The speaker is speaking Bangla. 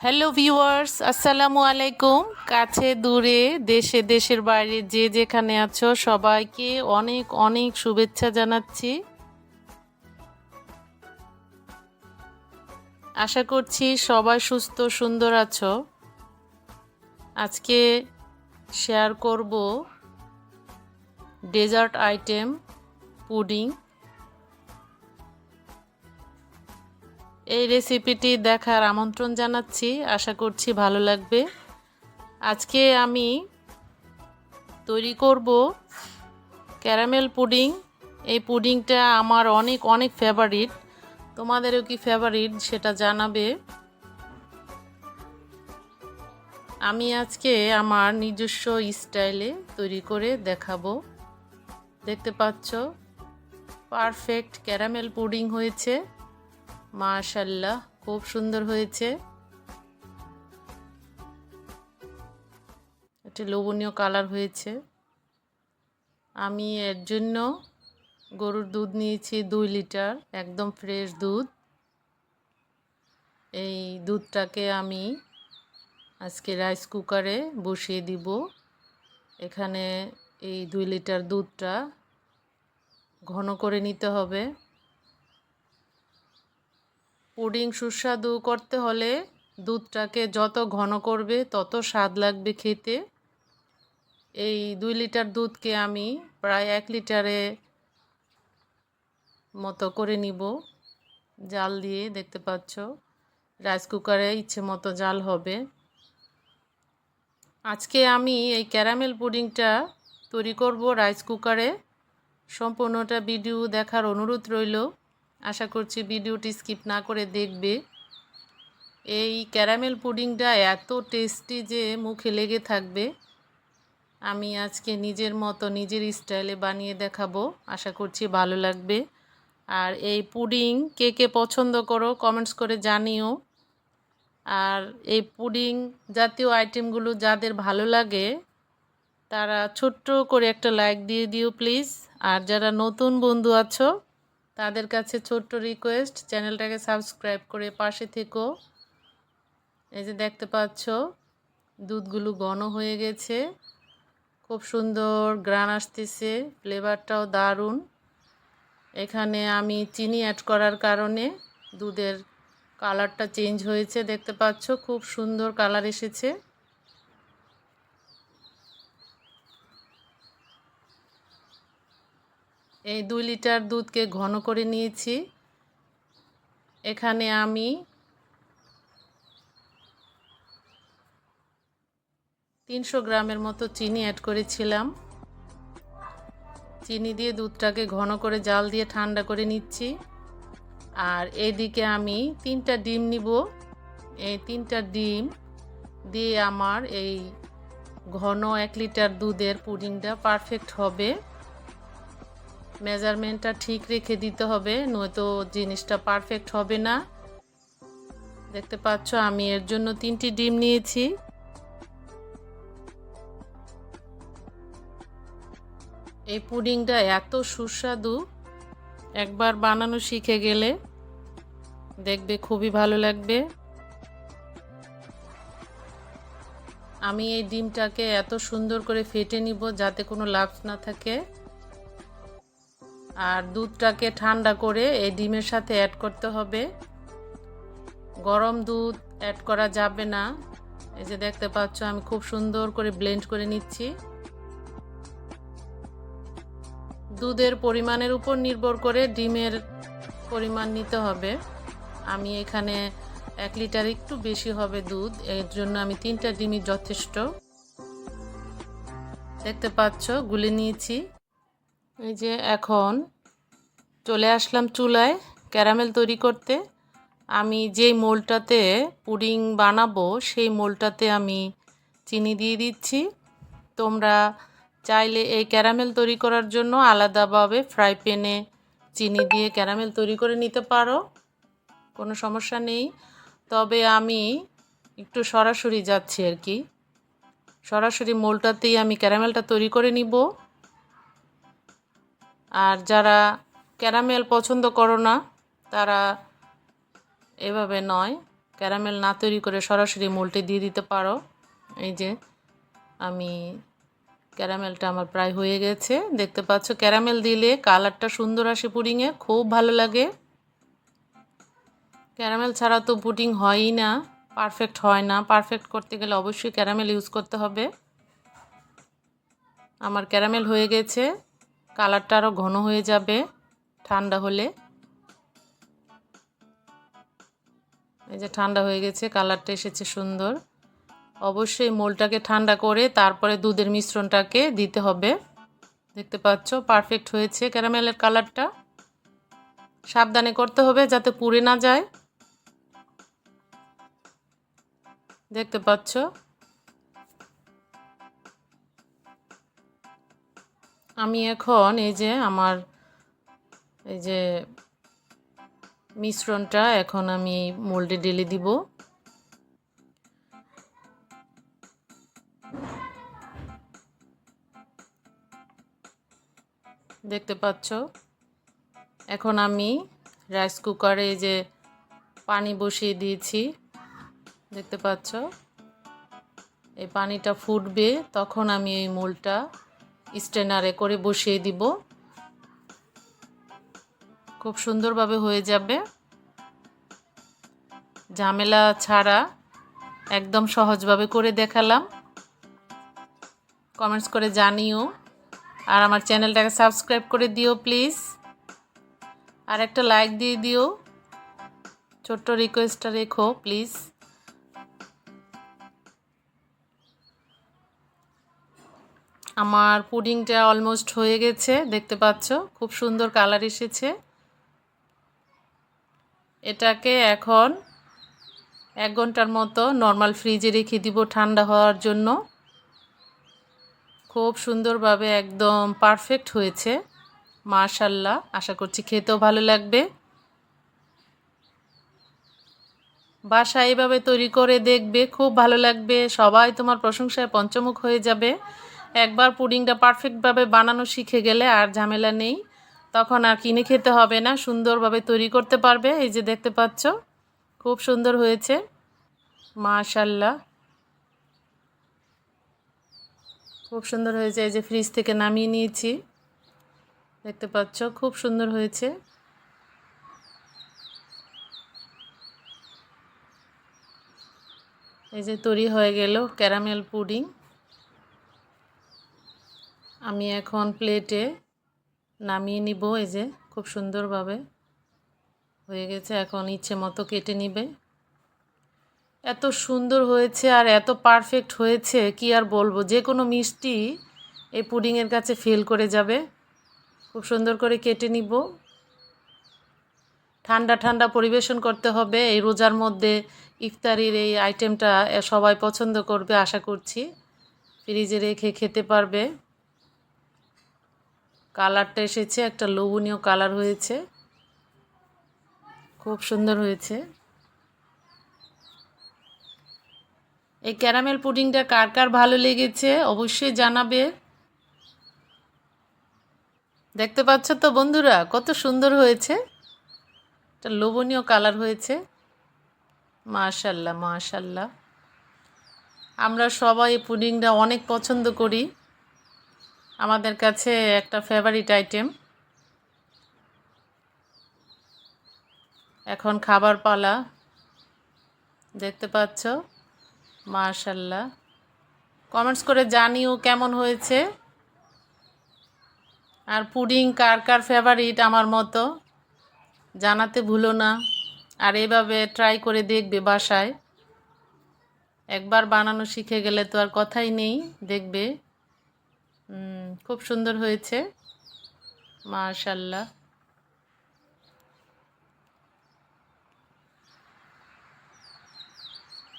হ্যালো ভিউয়ার্স আসসালামু আলাইকুম কাছে, দূরে, দেশে, দেশের বাইরে, যে যেখানে আছো, সবাইকে অনেক অনেক শুভেচ্ছা জানাচ্ছি। আশা করছি সবাই সুস্থ, সুন্দর আছো। আজকে শেয়ার করব ডেজার্ট আইটেম পুডিং এই রেসিপিটি দেখার আমন্ত্রণ জানাচ্ছি। আশা করছি ভালো লাগবে। আজকে আমি তৈরি করব ক্যারামেল পুডিং। এই পুডিংটা আমার অনেক অনেক ফেভারিট তোমাদেরও কি ফেভারিট সেটা জানাবে। আমি আজকে আমার নিজস্ব স্টাইলে তৈরি করে দেখাবো। দেখতে পাচ্ছ? পারফেক্ট ক্যারামেল পুডিং হয়েছে। মাশাল্লাহ খুব সুন্দর হয়েছে। একটি লোভনীয় কালার হয়েছে। আমি এর জন্য গরুর দুধ নিয়েছি দুই লিটার, একদম ফ্রেশ দুধ। এই দুধটাকে আমি আজকে রাইস কুকারে বসিয়ে দিব। এখানে এই দুই লিটার দুধটা ঘন করে নিতে হবে। পুডিং সুস্বাদু করতে হলে দুধটাকে যত ঘন করবে, তত স্বাদ লাগবে খেতে। এই দুই লিটার দুধকে আমি প্রায় এক লিটারে মতো করে নিব। জাল দিয়ে দেখতে পাচ্ছ, রাইস কুকারে ইচ্ছে মতো জাল হবে। আজকে আমি এই ক্যারামেল পুডিংটা তৈরি করব রাইস কুকারে। সম্পূর্ণটা ভিডিও দেখার অনুরোধ রইল। আশা করছি ভিডিওটি স্কিপ না করে দেখবে। এই ক্যারামেল পুডিংটা এত টেস্টি যে মুখে লেগে থাকবে। আমি আজকে নিজের মতো নিজের স্টাইলে বানিয়ে দেখাবো। আশা করছি ভালো লাগবে। আর এই পুডিং কে কে পছন্দ করো কমেন্টস করে জানিও। আর এই পুডিং জাতীয় আইটেমগুলো যাদের ভালো লাগে, তারা ছোট্ট করে একটা লাইক দিয়ে দিও প্লিজ। আর যারা নতুন বন্ধু আছো তাদের কাছে ছোট্ট রিকোয়েস্ট চ্যানেলটাকে সাবস্ক্রাইব করে পাশে থেকো। এই যে দেখতে পাচ্ছ, দুধগুলো ঘন হয়ে গেছে। খুব সুন্দর গ্রান আসতেছে ফ্লেভারটাও দারুণ। এখানে আমি চিনি অ্যাড করার কারণে দুধের কালারটা চেঞ্জ হয়েছে, দেখতে পাচ্ছ, খুব সুন্দর কালার এসেছে। এই দুই লিটার দুধকে ঘন করে নিয়েছি। এখানে আমি তিনশো গ্রামের মতো চিনি অ্যাড করেছিলাম। চিনি দিয়ে দুধটাকে ঘন করে জাল দিয়ে ঠান্ডা করে নিচ্ছি। আর এদিকে আমি তিনটা ডিম নিব। এই তিনটা ডিম দিয়ে আমার এই ঘন এক লিটার দুধের পুডিংটা পারফেক্ট হবে। মেজারমেন্টটা ঠিক রেখে দিতে হবে, নয়তো জিনিসটা পারফেক্ট হবে না। দেখতে পাচ্ছ, আমি এর জন্য তিনটি ডিম নিয়েছি। এই পুডিংটা এত সুস্বাদু, একবার বানানো শিখে গেলে দেখবে খুবই ভালো লাগবে। আমি এই ডিমটাকে এত সুন্দর করে ফেটে নিব যাতে কোনো লাভ না থাকে। আর দুধটাকে ঠান্ডা করে এই ডিমের সাথে অ্যাড করতে হবে। গরম দুধ অ্যাড করা যাবে না। এই যে দেখতে পাচ্ছ, আমি খুব সুন্দর করে ব্লেন্ড করে নিচ্ছি। দুধের পরিমাণের উপর নির্ভর করে ডিমের পরিমাণ নিতে হবে। আমি এখানে এক লিটার একটু বেশি হবে দুধ, এর জন্য আমি তিনটা ডিমই যথেষ্ট। দেখতে পাচ্ছ, গুলে নিয়েছি। এই যে এখন চলে আসলাম চুলায় ক্যারামেল তৈরি করতে। আমি যেই মোলটাতে পুডিং বানাবো, সেই মোলটাতে আমি চিনি দিয়ে দিচ্ছি। তোমরা চাইলে এই ক্যারামেল তৈরি করার জন্য আলাদাভাবে ফ্রাই প্যানে চিনি দিয়ে ক্যারামেল তৈরি করে নিতে পারো, কোনো সমস্যা নেই। তবে আমি একটু সরাসরি যাচ্ছি আর কি। সরাসরি মোলটাতেই আমি ক্যারামেলটা তৈরি করে নিব। আর যারা ক্যারামেল পছন্দ করো না, তারা এভাবে নয়। ক্যারামেল না তৈরি করে সরাসরি মোল্টে দিয়ে দিতে পারো। এই যে, আমি ক্যারামেলটা আমার প্রায় হয়ে গেছে। দেখতে পাচ্ছ, ক্যারামেল দিলে কালারটা সুন্দর আসে পুডিংয়ে, খুব ভালো লাগে। ক্যারামেল ছাড়া তো পুডিং হয়ই না, পারফেক্ট হয় না। পারফেক্ট করতে গেলে অবশ্যই ক্যারামেল ইউজ করতে হবে। আমার ক্যারামেল হয়ে গেছে। কালারটা আরও ঘন হয়ে যাবে, ঠান্ডা হলে। এই যে ঠান্ডা হয়ে গেছে, কালারটা এসেছে সুন্দর। অবশ্যই মোলটাকে ঠান্ডা করে তারপরে দুধের মিশ্রণটাকে দিতে হবে। দেখতে পাচ্ছ, পারফেক্ট হয়েছে ক্যারামেলের কালারটা। সাবধানে করতে হবে যাতে পুড়ে না যায়। দেখতে পাচ্ছ আমি এখন এই যে আমার, এই যে মিশ্রণটা এখন আমি মোল্ডে ঢেলে দিব। দেখতে পাচ্ছ? এখন আমি রাইস কুকারে এই যে পানি বসিয়ে দিয়েছি। দেখতে পাচ্ছ? এই পানিটা ফুটবে, তখন আমি এই মোলটা স্ট্রেনারে করে বসিয়ে দিব। খুব সুন্দরভাবে হয়ে যাবে। ঝামেলা ছাড়া একদম সহজভাবে করে দেখালাম। কমেন্টস করে জানিও। আর আমার চ্যানেলটাকে সাবস্ক্রাইব করে দিও প্লিজ। আর একটা লাইক দিয়ে দিও। ছোট্ট রিকোয়েস্টটা রেখো প্লিজ। আমার পুডিংটা অলমোস্ট হয়ে গেছে, দেখতে পাচ্ছ? খুব সুন্দর কালার এসেছে। এটাকে এখন এক ঘণ্টার মতো নর্মাল ফ্রিজে রেখে দিব ঠান্ডা হওয়ার জন্য। খুব সুন্দরভাবে একদম পারফেক্ট হয়েছে। মাশাল্লাহ আশা করছি খেতেও ভালো লাগবে। বাসা এইভাবে তৈরি করে দেখবে, খুব ভালো লাগবে। সবাই তোমার প্রশংসায় পঞ্চমুখ হয়ে যাবে। একবার পুডিংটা পারফেক্টভাবে বানানো শিখে গেলে আর ঝামেলা নেই। তখন আর কিনে খেতে হবে না, সুন্দরভাবে তৈরি করতে পারবে। এই যে দেখতে পাচ্ছ, খুব সুন্দর হয়েছে। মাশাল্লাহ খুব সুন্দর হয়েছে, এই যে ফ্রিজ থেকে নামিয়ে নিয়েছি। দেখতে পাচ্ছ, খুব সুন্দর হয়েছে। এই যে তৈরি হয়ে গেল ক্যারামেল পুডিং। আমি এখন প্লেটে নামিয়ে নিব, এই যে খুব সুন্দরভাবে। হয়ে গেছে, এখন ইচ্ছে মতো কেটে নিবে। এত সুন্দর হয়েছে আর এত পারফেক্ট হয়েছে, কি আর বলব? যে কোনো মিষ্টি এই পুডিংয়ের কাছে ফেল করে যাবে। খুব সুন্দর করে কেটে নিব। ঠান্ডা ঠান্ডা পরিবেশন করতে হবে। এই রোজার মধ্যে ইফতারির এই আইটেমটা সবাই পছন্দ করবে, আশা করছি। ফ্রিজে রেখে খেতে পারবে। কালারটা এসেছে, একটা লোভনীয় কালার হয়েছে। খুব সুন্দর হয়েছে। এই ক্যারামেল পুডিংটা কার কার ভালো লেগেছে অবশ্যই জানাবে। দেখতে পাচ্ছ তো বন্ধুরা, কত সুন্দর হয়েছে। একটা লোভনীয় কালার হয়েছে। মাশাল্লাহ মাশাল্লাহ। আমরা সবাই পুডিংটা অনেক পছন্দ করি। আমাদের কাছে একটা ফেভারিট আইটেম এখন খাবার পালা। দেখতে পাচ্ছ? মার্শাল্লাহ কমেন্টস করে জানিও কেমন হয়েছে। আর পুডিং কার কার ফেভারিট আমার মতো? জানাতে ভুলো না। আর এভাবে ট্রাই করে দেখবে বাসায়। একবার বানানো শিখে গেলে তো আর কথাই নেই, দেখবে। খুব সুন্দর হয়েছে। মাশাল্লাহ